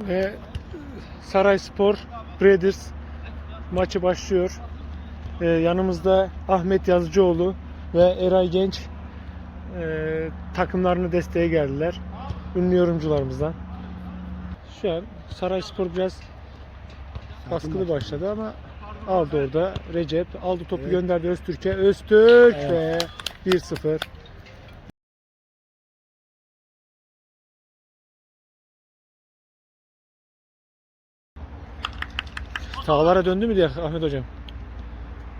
Ve Sarayspor Breeders maçı başlıyor. Ee, yanımızda Ahmet Yazıcıoğlu ve Eray Genç e, takımlarını desteğe geldiler. Ünlü yorumcularımızdan. Şu an Sarayspor biraz baskılı başladı ama aldı orada Recep. Aldı topu Evet. gönderdi Öztürk'e. Öztürk Evet. ve 1-0. Tağlara döndü mü diye Ahmet hocam?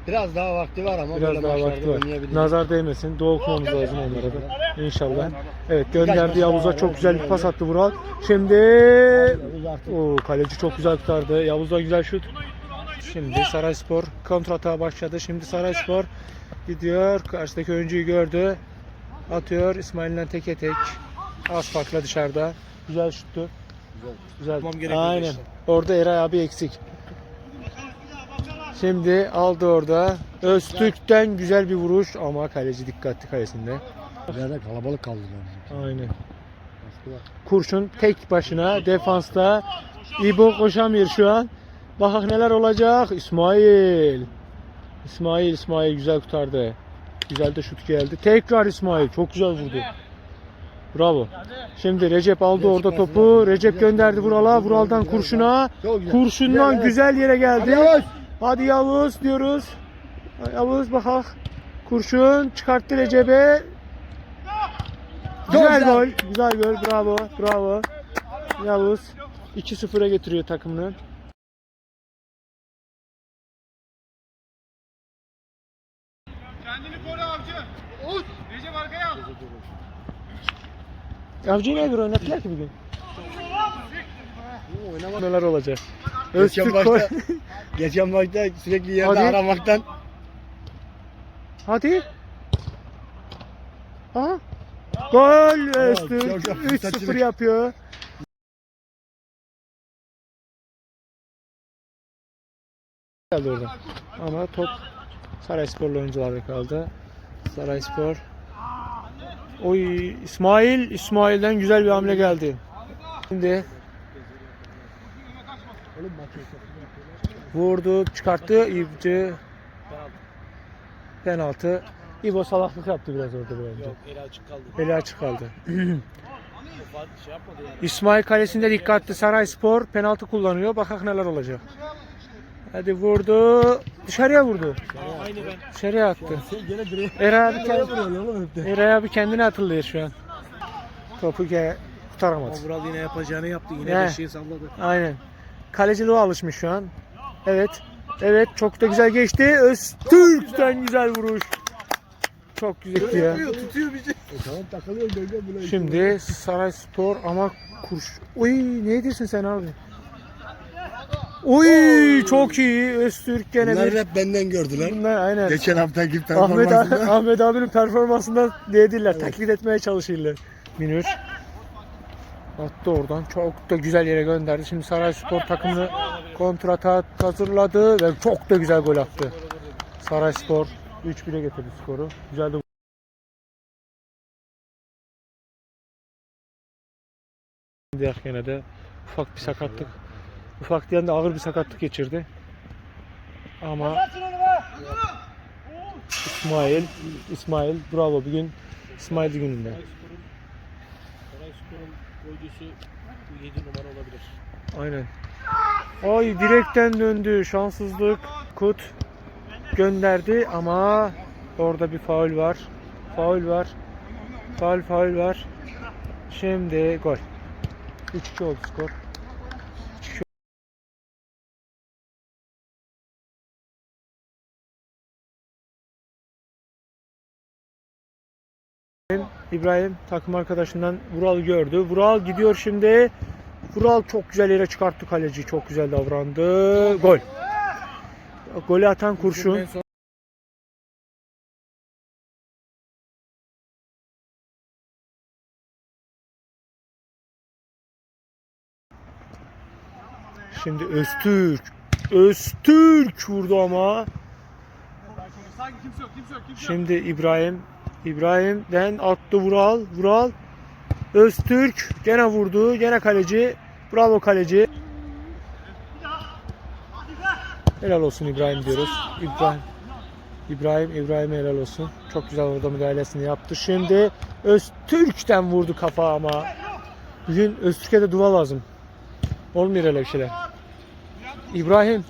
Biraz daha vakti var ama Biraz böyle daha vakti var. Nazar değmesin. Dua okumamız lazım onlara da. İnşallah. Evet gönderdi Yavuz'a çok güzel bir pas attı Vural. Şimdi o kaleci çok güzel kurtardı. Yavuz da güzel şut. Şimdi Sarayspor kontratağa başladı. Şimdi Sarayspor gidiyor. Karşıdaki oyuncuyu gördü. Atıyor. İsmail'den teke tek. Az farkla dışarıda. Güzel şuttu. Güzel. Gerekiyor Aynen. işte. Orada Eray abi eksik. Şimdi aldı orada. Öztürk'ten güzel bir vuruş ama kaleci dikkatli kalesinde. ileride kalabalık kaldılar. Aynen. Kurşun tek başına defansta. İbo koşamıyor şu an. Bakak neler olacak. İsmail. İsmail İsmail güzel kurtardı. Güzel de şut geldi. Tekrar İsmail. Çok güzel vurdu. Bravo. Şimdi Recep aldı orada topu. Recep gönderdi Vural'a. Vural'dan kurşuna. Kurşundan güzel yere geldi. Hadi Yavuz. Diyoruz. Yavuz bakak. Kurşun çıkarttı Recep'e. Güzel gol. Güzel gol. Bravo. Bravo. Yavuz 2-0'a getiriyor takımını. Kendini koru avcı. Oğuz. Recep arkaya al. Avcı'yı neye göre oynattılar ki bugün? Neler olacak? Öztürk geçen maçta sürekli yerde Hadi. aramaktan Hadi. Aha. Gol Öztürk. çok çok 3-0 fırsatçılık. yapıyor. Geldi orada. Ama top Saraysporlu oyuncularda kaldı. Sarayspor. Oy İsmail İsmail'den güzel bir hamle geldi. Şimdi vurdu, çıkarttı. İbci penaltı. İbo salaklık yaptı biraz orada bence. Yok eli açık kaldı. Eli açık kaldı. Şey. İsmail kalesinde dikkatli Sarayspor penaltı kullanıyor. Bakak neler olacak. Hadi vurdu. Dışarıya vurdu. Aynı ben. Dışarıya attı. Direğe Eray abi, direğe kend- vuruyorsun oğlum hep de. Eray abi kendini hatırlıyor şu an. Topu ke kurtaramadı. Ama Vural yine yapacağını yaptı. Yine He. bir şey salladı. Aynen. Kaleciliğe alışmış şu an. Evet. Evet çok da güzel geçti. Öztürk'ten güzel vuruş. Çok güzel ya. Tutuyor, tutuyor bizi. E tamam takılıyor gölge bile. Şimdi Sarayspor ama kuruş. Uy ne diyorsun sen abi? Uy çok iyi. Öztürk gene Bunlar bir. hep benden gördüler. Bunlar aynen. Geçen haftaki Ahmet, performansında. Ahmet abinin performansından dediler. Taklit etmeye çalışırlar. Minür. Attı oradan. Çok da güzel yere gönderdi. Şimdi Sarayspor takımını kontrata hazırladı ve çok da güzel gol attı. Sarayspor 3-1'e getirdi skoru. Güzel de Diğer gene de ufak bir sakatlık. Ufak diyen de ağır bir sakatlık geçirdi. Ama İsmail, İsmail bravo bugün İsmail gününde. Sarayspor'un golcüsü bu 7 numara olabilir. Aynen. Ay direkten döndü. Şanssızlık. Kut gönderdi ama orada bir faul var. Faul var. Faul faul var. Şimdi gol. 3-2 oldu skor. İbrahim takım arkadaşından Vural gördü. Vural gidiyor şimdi. Vural çok güzel yere çıkarttı kaleci. Çok güzel davrandı. Gol. Golü atan kurşun. Şimdi Öztürk. Öztürk vurdu ama. Şimdi İbrahim. İbrahim'den attı Vural. Vural. Öztürk gene vurdu. Gene kaleci. Bravo kaleci. Helal olsun İbrahim diyoruz. İbrahim. İbrahim, İbrahim'e helal olsun. Çok güzel orada müdahalesini yaptı. Şimdi Öztürk'ten vurdu kafa ama. Bugün Öztürk'e de dua lazım. Olmuyor öyle bir şeyler. İbrahim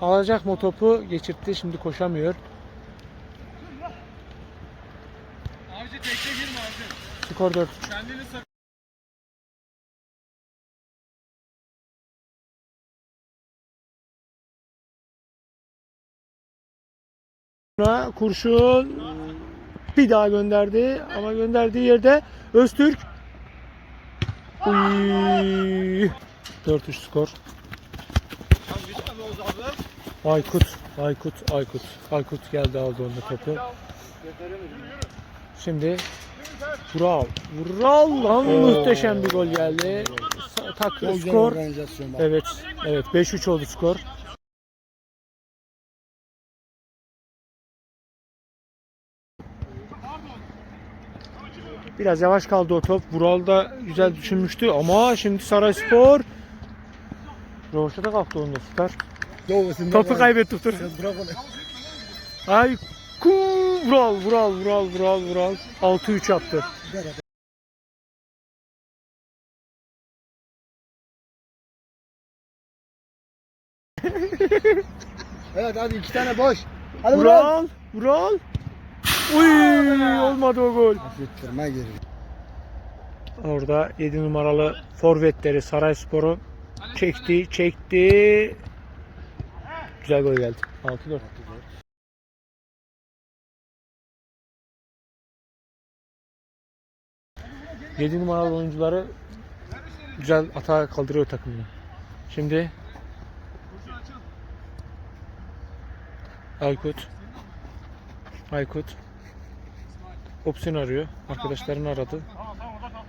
alacak mı topu geçirtti. Şimdi koşamıyor. Avcı tekte girme avcı. Skor 4. Kendini kurşun bir daha gönderdi ama gönderdiği yerde Öztürk Uy. 4-3 skor. Aykut, Aykut, Aykut. Aykut geldi aldı onda topu. Şimdi Vural. Vural lan muhteşem bir gol geldi. Sa- Tak Çok güzel skor. Evet, evet 5-3 oldu skor. Biraz yavaş kaldı o top. Vural da güzel düşünmüştü ama şimdi Sarayspor Roşa da kalktı onda süper. Topu kaybetti dur. Sen bırak onu. Ay ku Vural Vural Vural Vural Vural 6-3 yaptı. Evet hadi iki tane boş. Hadi Vural. Vural Vural Uy olmadı o gol. Affettirme geri. Orada 7 numaralı forvetleri Sarayspor'u çekti, çekti. Güzel gol geldi. 6-4. Yedi numaralı oyuncuları güzel atağa kaldırıyor takımını. Şimdi Aykut Aykut opsiyon arıyor. Arkadaşlarını aradı.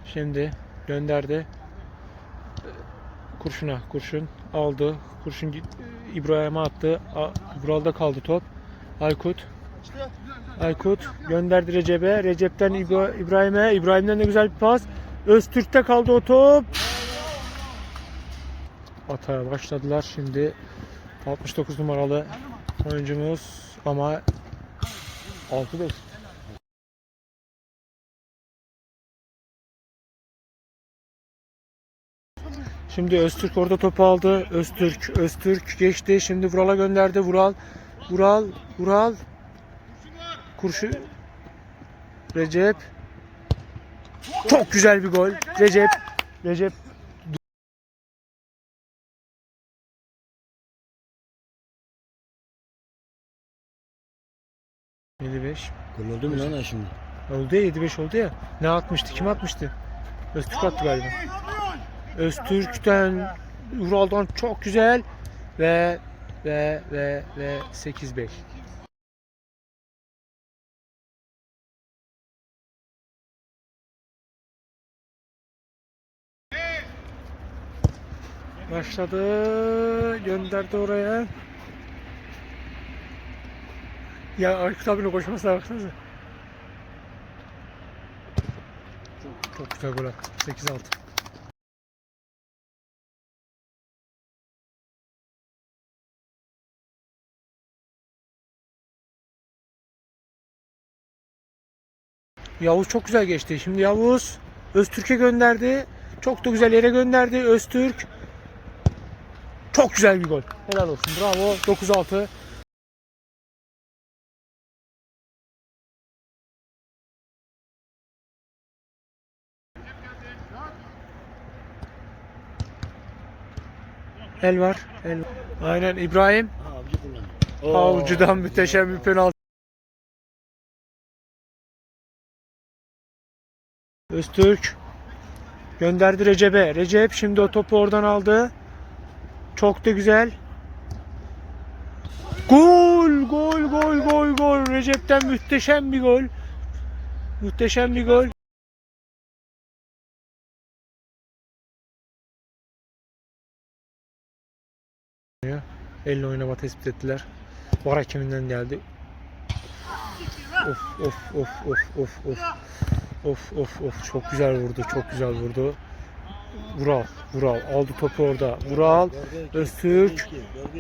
Şimdi gönderdi. Kurşuna. Kurşun aldı. Kurşun İbrahim'e attı. Vural'da kaldı top. Aykut. Aykut gönderdi Recep'e. Recep'ten İbra- İbrahim'e. İbrahim'den de güzel bir pas. Öztürk'te kaldı o top. Atağa başladılar. Şimdi 69 numaralı oyuncumuz ama 6-5. Şimdi Öztürk orada topu aldı. Öztürk, Öztürk geçti. Şimdi Vural'a gönderdi. Vural, Vural, Vural. Kurşu. Recep. Çok güzel bir gol. Recep, Recep. Gol oldu mu lan şimdi? Oldu ya 7-5 oldu ya. Ne atmıştı? Kim atmıştı? Öztürk attı galiba. Öztürk'ten Ural'dan çok güzel ve ve ve ve 8-5. Başladı. Gönderdi oraya. Ya Aykut abinin koşmasına baksanıza. Çok güzel gol attı. 8-6. Yavuz çok güzel geçti. Şimdi Yavuz Öztürk'e gönderdi. Çok da güzel yere gönderdi. Öztürk. Çok güzel bir gol. Helal olsun. Bravo. 9-6. El var. El var. Aynen İbrahim. Avcı. Avcıdan müteşem bir penaltı. Öztürk gönderdi Recep'e. Recep şimdi o topu oradan aldı. Çok da güzel. Gol, gol, gol, gol, gol. Recep'ten muhteşem bir gol. Muhteşem bir gol. Elle oynama tespit ettiler. Var hakeminden geldi. Of of of of of of. Of of of çok güzel vurdu. Çok güzel vurdu. Vural. Vural aldı topu orada. Vural. Öztürk.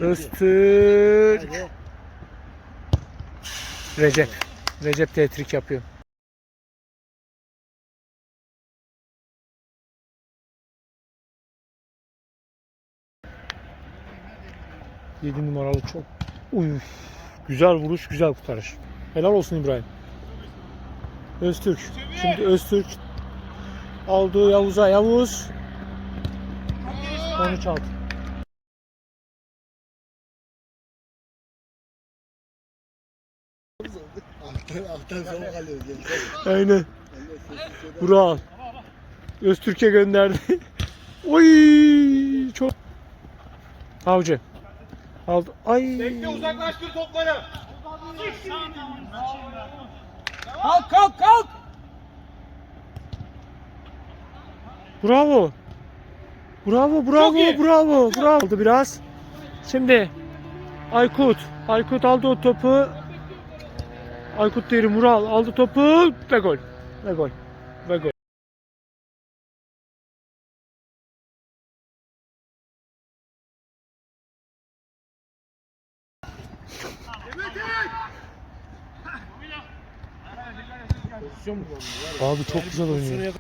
Öztürk. Recep. Recep tetrik yapıyor. Yedi numaralı çok. Uy. Güzel vuruş, güzel kurtarış. Helal olsun İbrahim. Öztürk. Şimdi Öztürk aldı Yavuz'a. Yavuz. Onu çaldı. Alttan, alttan soğuk alıyoruz. gençler. Aynen. Vural. Öztürk'e gönderdi. Oy çok. Avcı. Aldı. Ay. Bekle uzaklaştır topları. Kalk kalk kalk. Bravo. Bravo, bravo, iyi. bravo, bravo. Aldı biraz. Şimdi Aykut. Aykut aldı o topu. Aykut değil Mural aldı topu ve gol. Ve gol. Ve gol. Abi çok güzel oynuyor.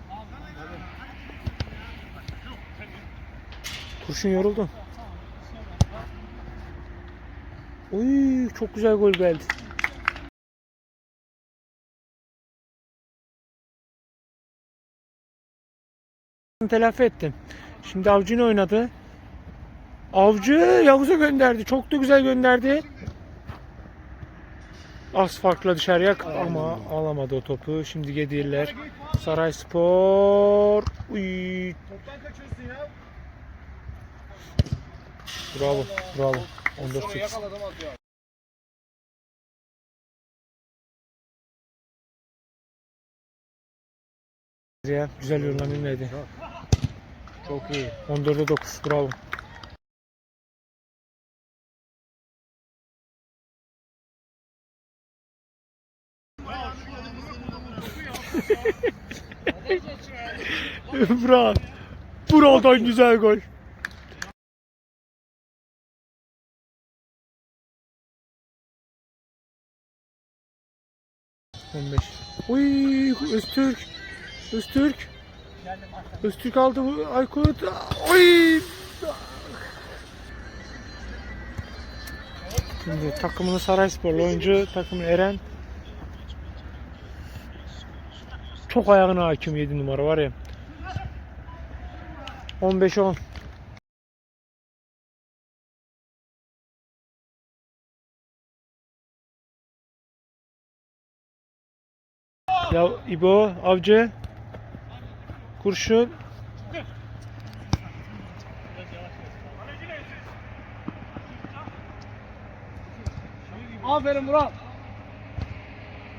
Kurşun yoruldu. Oy çok güzel gol geldi. Telafi ettim. Şimdi Avcı'nı oynadı. Avcı Yavuz'a gönderdi. Çok da güzel gönderdi. Az farkla dışarıya ama alamadı o topu. Şimdi Gedirler. Saray Spor. Uy. Bravo. Bravo. 14 Sonra 8. yakaladım az ya. Ya, güzel yorumlanmaydı. Çok iyi. 14'e 9. Bravo. Bravo. Buradan güzel gol. On beş. Uy, Öztürk. Öztürk. Öztürk aldı bu Aykut. Oy! Şimdi takımını Saraysporlu oyuncu takımı Eren. Çok ayağına hakim 7 numara var ya. 15 Ya İbo, Avcı. Kurşun. Aferin Murat.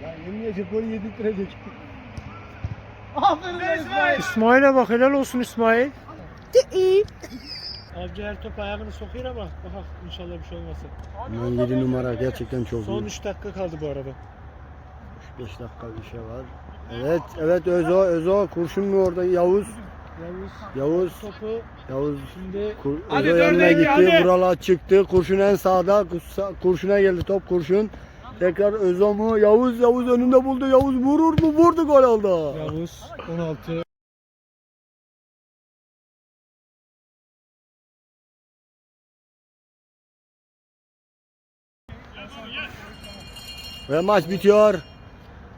Ya yemeyecek golü yedirttirecek. Aferin İsmail. İsmail'e bak helal olsun İsmail. Avcı her top ayağını sokuyor ama bak inşallah bir şey olmasın. Ben 7 numara gerçekten çok Son iyi. 3 dakika kaldı bu arada. 5 dakika bir şey var. Evet, evet Özo, Özo kurşun mu orada? Yavuz, Yavuz Yavuz, topu Yavuz şimdi kur, Hadi Özo yanına gitti. hadi. Vurala çıktı. Kurşun en sağda. Kurşuna geldi top kurşun. Tekrar Özo mu? Yavuz, Yavuz önünde buldu. Yavuz vurur mu? Vurdu gol oldu. Yavuz 16 Ve maç bitiyor.